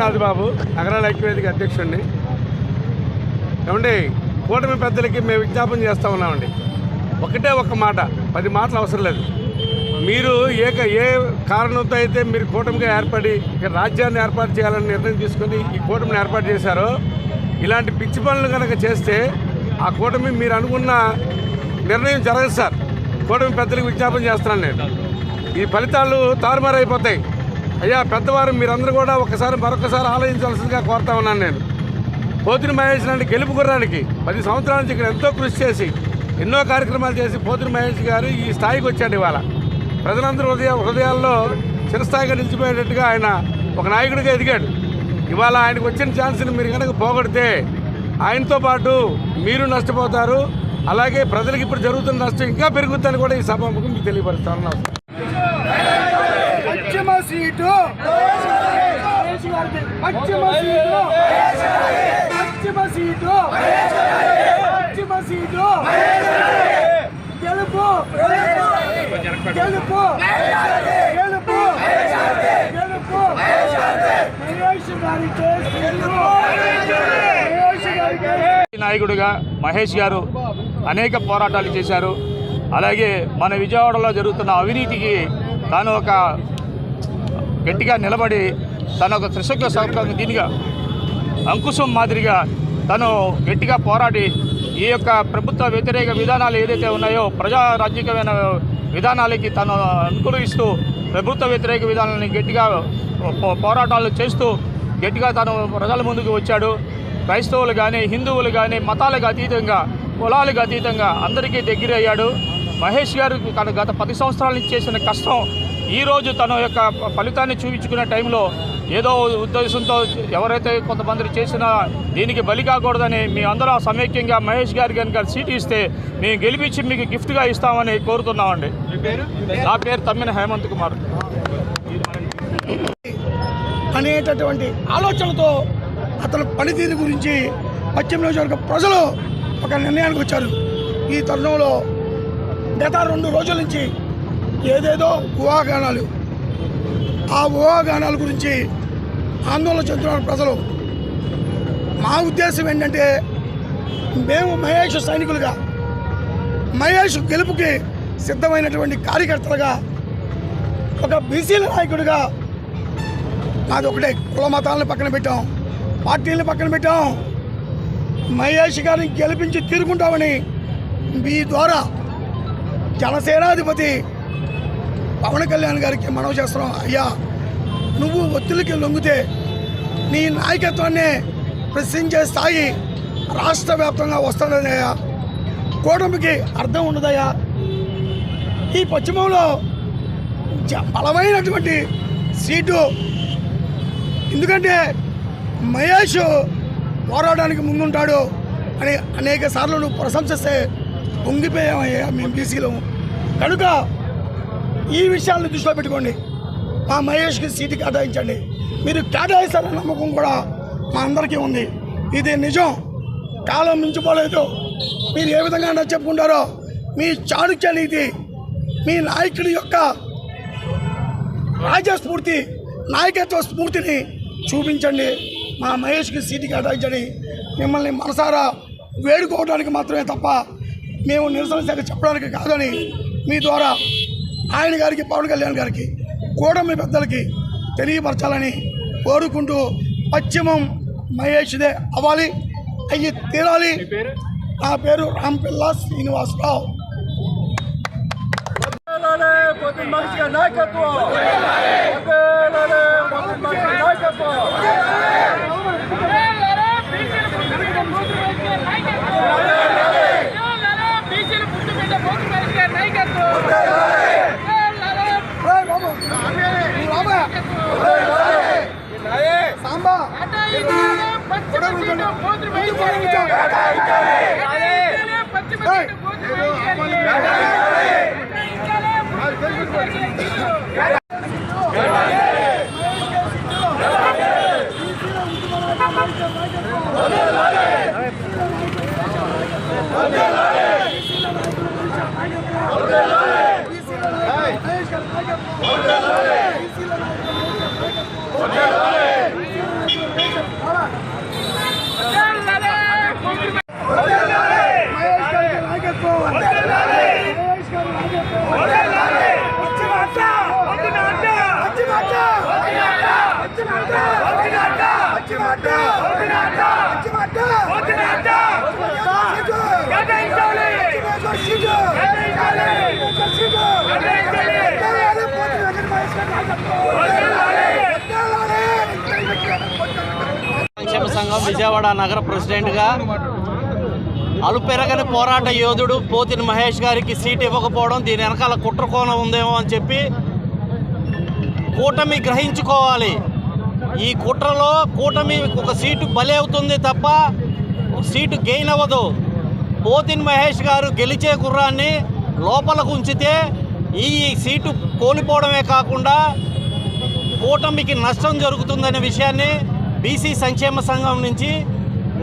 పేరు బాబు నగరాల ఐక్యవేదిక అధ్యక్షుడిని. ఏమండి కూటమి పెద్దలకి మేము విజ్ఞాపన చేస్తూ ఉన్నామండి. ఒకటే ఒక మాట పది మాటలు అవసరం లేదు. మీరు ఏ ఏ కారణంతో అయితే మీరు కూటమిగా ఏర్పడి రాజ్యాన్ని ఏర్పాటు చేయాలని నిర్ణయం తీసుకొని ఈ కూటమిని ఏర్పాటు చేశారో ఇలాంటి పిచ్చి పనులు కనుక చేస్తే ఆ కూటమి మీరు అనుకున్న నిర్ణయం జరగదు సార్. కూటమి పెద్దలకు విజ్ఞాపన చేస్తున్నాను నేను. ఈ ఫలితాలు తారుమారైపోతాయి. అయ్యా పెద్దవారు మీరందరూ కూడా ఒకసారి మరొకసారి ఆలోచించాల్సిందిగా కోరుతా ఉన్నాను నేను. పోతిని మహేష్ లాంటి గెలుపు గుర్రానికి. పది సంవత్సరాల నుంచి ఇక్కడ ఎంతో కృషి చేసి ఎన్నో కార్యక్రమాలు చేసి పోతిని మహేష్ గారు ఈ స్థాయికి వచ్చాడు ఇవాళ. ప్రజలందరూ హృదయ హృదయాల్లో చిరస్థాయిగా నిలిచిపోయేటట్టుగా ఆయన ఒక నాయకుడిగా ఎదిగాడు. ఇవాళ ఆయనకు వచ్చిన ఛాన్స్ని మీరు కనుక పోగొడితే ఆయనతో పాటు మీరు నష్టపోతారు. అలాగే ప్రజలకు ఇప్పుడు జరుగుతున్న నష్టం ఇంకా పెరుగుతుందని కూడా ఈ సభ మీకు తెలియపరుస్తాను పశ్చిమ సీటు పశ్చిమ సీటు పశ్చిమ సీటు పశ్చిమ సీటు గెలుపు. గెలుపు. గెలుపు. గెలుపు. మహేష్ గారికి నాయకుడిగా మహేష్ గారు అనేక పోరాటాలు చేశారు. అలాగే మన విజయవాడలో జరుగుతున్న అవినీతికి తాను ఒక గట్టిగా నిలబడి తను ఒక త్రిశక్ల సౌకర్యం దీనిగా అంకుశం మాదిరిగా తను గట్టిగా పోరాడి ఈ యొక్క ప్రభుత్వ వ్యతిరేక విధానాలు ఏదైతే ఉన్నాయో ప్రజారాజ్యకమైన విధానాలకి తను అనుకూలిస్తూ ప్రభుత్వ వ్యతిరేక విధానాలని గట్టిగా పో- పోరాటాలు చేస్తూ గట్టిగా తను ప్రజల ముందుకు వచ్చాడు. క్రైస్తవులు కానీ హిందువులు కానీ మతాలకు అతీతంగా కులాలకు అతీతంగా అందరికీ దగ్గర అయ్యాడు మహేష్ గారు తన గత పది సంవత్సరాల నుంచి చేసిన కష్టం ఈరోజు తన యొక్క ఫలితాన్ని చూపించుకునే టైంలో ఏదో ఉద్దేశంతో ఎవరైతే కొంతమంది చేసిన దీనికి బలి కాకూడదని మీ అందరూ సమైక్యంగా మహేష్ గారి కనుక సీట్ ఇస్తే మేము గెలిపించి మీకు గిఫ్ట్గా ఇస్తామని కోరుతున్నామండి. నా పేరు తమ్మిన హేమంత్ కుమార్. అనేటటువంటి ఆలోచనతో అతని పనితీరు గురించి పశ్చిమ నియోజకవర్గ ప్రజలు ఒక నిర్ణయానికి వచ్చారు. ఈ తరుణంలో గత రెండు రోజుల నుంచి ఏదేదో ఊహాగానాలు. ఆ ఊహాగానాల గురించి ఆందోళన చెందుతున్నారు ప్రజలు. మా ఉద్దేశం ఏంటంటే మేము మహేష్ సైనికులుగా మహేష్ గెలుపుకి సిద్ధమైనటువంటి కార్యకర్తలుగా ఒక బీసీల నాయకుడిగా మాది ఒకటే. కుల మతాలను పక్కన పెట్టాం పార్టీలను పక్కన పెట్టాం. మహేష్ గారిని గెలిపించి తీరుకుంటామని మీ ద్వారా జనసేనాధిపతి పవన్ కళ్యాణ్ గారికి మనవి చేస్తున్నాం. అయ్యా నువ్వు ఒత్తిడికి లొంగితే నీ నాయకత్వాన్ని ప్రశ్నించే స్థాయి రాష్ట్ర వ్యాప్తంగా వస్తుందయ్యా కూటమికి అర్థం ఉండదయ్యా. ఈ పశ్చిమంలో బలమైనటువంటి సీటు. ఎందుకంటే మహేష్ పోరాడడానికి ముందుంటాడు అని అనేక సార్లు నువ్వు ప్రశంసిస్తే పొంగిపోయామయ్యా మేము బీసీలో. కనుక ఈ విషయాలను దృష్టిలో పెట్టుకోండి. మా మహేష్కి సీటు కేటాయించండి. మీరు కేటాయిస్తారన్న నమ్మకం కూడా మా అందరికీ ఉంది. ఇది నిజం. కాలం మించిపోలేదు. మీరు ఏ విధంగా నా చెప్పుకుంటారో మీ చాణుక్య నీతి మీ నాయకుడి యొక్క రాజస్ఫూర్తి నాయకత్వ స్ఫూర్తిని చూపించండి. మా మహేష్కి సీటు కేటాయించండి. మిమ్మల్ని మనసారా వేడుకోవడానికి మాత్రమే తప్ప మేము నిరసన శాఖ చెప్పడానికి కాదని మీ ద్వారా ఆయన గారికి పవన్ కళ్యాణ్ గారికి కూటమి పెద్దలకి తెలియపరచాలని కోరుకుంటూ పశ్చిమం మహేష్దే అవ్వాలి అయ్యి తీరాలి. నా పేరు రాంపిల్ల శ్రీనివాసరావు. రేయ్ సంక్షేమ సంఘం విజయవాడ నగర ప్రెసిడెంట్గా అలుపెరగని పోరాట యోధుడు పోతిని మహేష్ గారికి సీట్ ఇవ్వకపోవడం దీని వెనకాల కుట్రకోణం ఉందేమో అని చెప్పి కూటమి గ్రహించుకోవాలి. ఈ కుట్రలో కూటమి ఒక సీటు బలి అవుతుంది తప్ప సీటు గెయిన్ అవ్వదు. పోతిన్ మహేష్ గారు గెలిచే గుర్రాన్ని లోపలకు ఉంచితే ఈ సీటు కోల్పోవడమే కాకుండా కూటమికి నష్టం జరుగుతుందనే విషయాన్ని బీసీ సంక్షేమ సంఘం నుంచి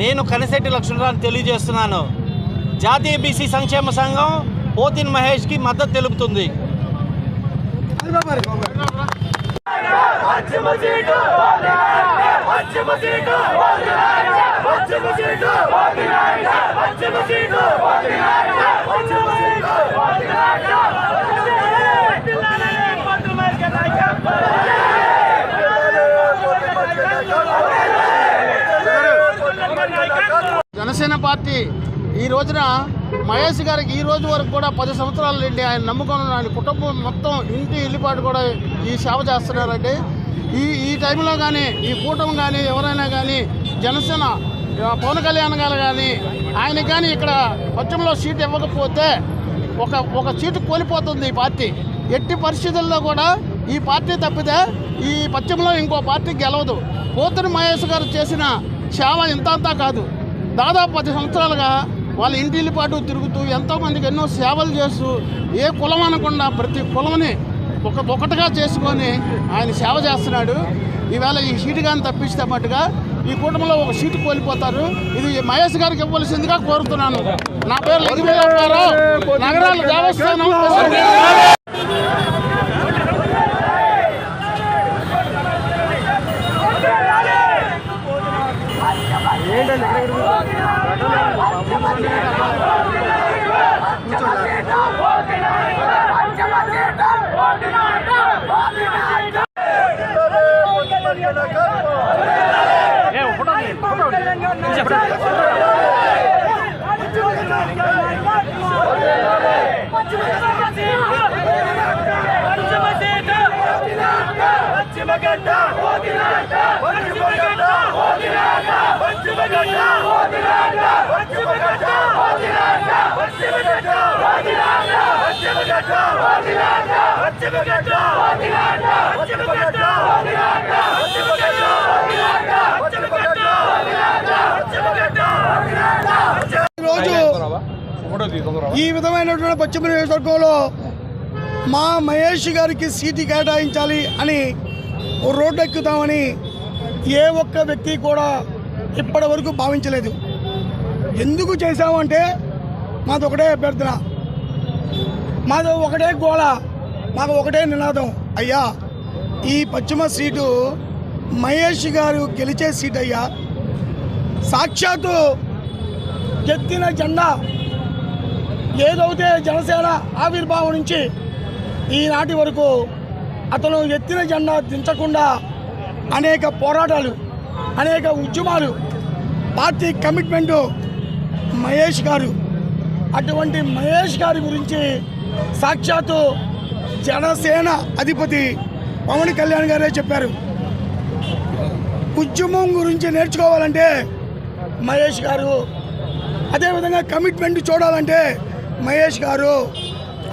నేను కనిసెట్టి లక్ష్మణరావు తెలియజేస్తున్నాను. జాతీయ బీసీ సంక్షేమ సంఘం పోతిన్ మహేష్కి మద్దతు తెలుపుతుంది. జనసేన పార్టీ ఈ రోజున మహేష్ గారికి ఈ రోజు వరకు కూడా పది సంవత్సరాల నుండి ఆయన నమ్మకం ఆయన కుటుంబం మొత్తం ఇంటి ఇల్లుపాటు కూడా ఈ సేవ చేస్తున్నారండి. ఈ ఈ టైంలో కానీ ఈ కూటమి కానీ ఎవరైనా కానీ జనసేన పవన్ కళ్యాణ్ గారు కానీ ఆయన కానీ ఇక్కడ పశ్చిమలో సీట్ ఇవ్వకపోతే ఒక ఒక సీటు కోల్పోతుంది ఈ పార్టీ. ఎట్టి పరిస్థితుల్లో కూడా ఈ పార్టీ తప్పితే ఈ పశ్చిమలో ఇంకో పార్టీ గెలవదు. పోతుని మహేష్ గారు చేసిన సేవ ఇంత అంతా కాదు. దాదాపు పది సంవత్సరాలుగా వాళ్ళ ఇంటిల్లి పాటు తిరుగుతూ ఎంతోమందికి ఎన్నో సేవలు చేస్తూ ఏ కులం అనకుండా ప్రతి కులంని ఒక ఒకటిగా చేసుకొని ఆయన సేవ చేస్తున్నాడు. ఈవేళ ఈ సీటు కానీ తప్పిస్తే మట్టుగా ఈ కుటుంబంలో ఒక సీటు కోల్పోతారు. ఇది మహేష్ గారికి ఇవ్వాల్సిందిగా కోరుతున్నాను. నా పేరు లక్ష్మీరావు నగరాల దేవస్థానం. పశ్చిమ ఈరోజు ఈ విధమైనటువంటి పశ్చిమ నియోజకవర్గంలో మా మహేష్ గారికి సీటు కేటాయించాలి అని రోడ్డు ఎక్కుతామని ఏ ఒక్క వ్యక్తి కూడా ఇప్పటి వరకు భావించలేదు. ఎందుకు చేశామంటే మాది ఒకటే అభ్యర్థన. మాది ఒకటే గోళ మాకు ఒకటే నినాదం. అయ్యా ఈ పశ్చిమ సీటు మహేష్ గారు గెలిచే సీట్ అయ్యా సాక్షాత్తు ఎత్తిన జెండా ఏదైతే జనసేన ఆవిర్భావం నుంచి ఈనాటి వరకు అతను ఎత్తిన జెండా దించకుండా అనేక పోరాటాలు అనేక ఉద్యమాలు పార్టీ కమిట్మెంటు మహేష్ గారు అటువంటి మహేష్ గారి గురించి సాక్షాత్తు జనసేన అధిపతి పవన్ కళ్యాణ్ గారే చెప్పారు. ఉద్యమం గురించి నేర్చుకోవాలంటే మహేష్ గారు అదేవిధంగా కమిట్మెంట్ చూడాలంటే మహేష్ గారు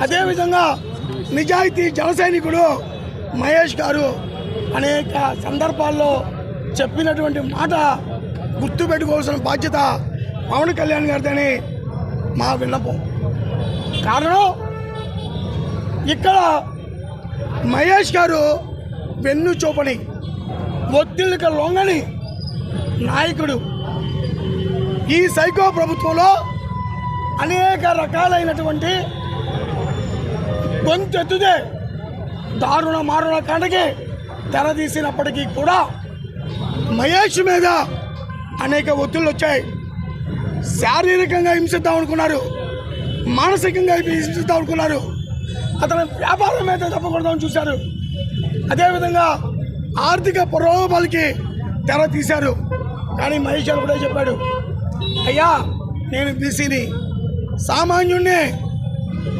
అదేవిధంగా నిజాయితీ జనసైనికుడు మహేష్ గారు అనేక సందర్భాల్లో చెప్పినటువంటి మాట గుర్తుపెట్టుకోవాల్సిన బాధ్యత పవన్ కళ్యాణ్ గారిదని మా విన్నపం. కారణం ఇక్కడ మహేష్ గారు వెన్ను చూపని ఒత్తిళ్ళకి లొంగని నాయకుడు. ఈ సైకో ప్రభుత్వంలో అనేక రకాలైనటువంటి గొంతెత్తుదే దారుణ మారుణ కాండకి తెరదీసినప్పటికీ కూడా మహేష్ మీద అనేక ఒత్తిళ్ళు వచ్చాయి. శారీరకంగా హింసిద్దాం అనుకున్నారు. మానసికంగా హింసిద్దాం అనుకున్నారు. అతని వ్యాపారం మీద తప్పకూడదామని చూశారు. అదేవిధంగా ఆర్థిక ప్రలోభాలకి తెర తీశారు. కానీ మహేష్ గారు కూడా చెప్పాడు అయ్యా నేను బీసీని. సామాన్యుణ్ణి.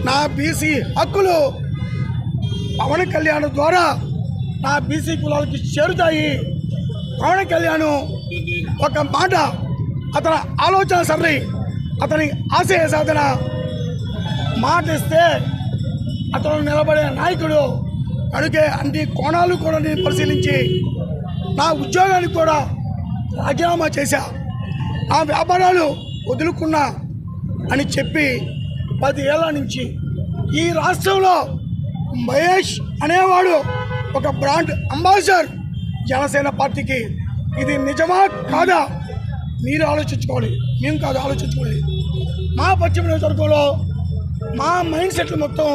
నా బీసీ హక్కులు పవన్ కళ్యాణ్ ద్వారా నా బీసీ కులాలకి చేరుతాయి. పవన్ కళ్యాణ్ ఒక మాట అతని ఆలోచన సరళి అతని ఆశయ సాధన. మాట ఇస్తే అతను నిలబడే నాయకుడు కనుకే అన్ని కోణాలు కూడా నేను పరిశీలించి నా ఉద్యోగానికి కూడా రాజీనామా చేశా. నా వ్యాపారాలు వదులుకున్నా అని చెప్పి పది ఏళ్ళ నుంచి ఈ రాష్ట్రంలో మహేష్ అనేవాడు ఒక బ్రాండ్ అంబాసిడర్. జనసేన పార్టీకి ఇది నిజమా కాదా? మీరు ఆలోచించుకోవాలి. మేము కాదు ఆలోచించుకోవాలి. మా పశ్చిమ నియోజకవర్గంలో మా మైండ్ సెట్లు మొత్తం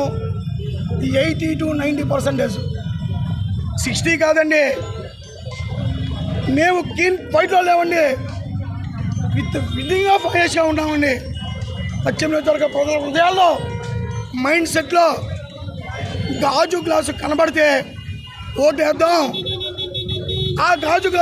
eighty to ninety percentage. Sixty కాదండి. మేము కీన్ ఫైట్లో లేవండి. విత్ విల్లింగ్ ఆఫ్ మహేష్గా ఉన్నామండి. పశ్చిమ నియోజకవర్గ ప్రజల హృదయాల్లో మైండ్ సెట్లో గాజు గ్లాసు కనబడితే ఓటేద్దాం ఆ గాజు గ్లాసు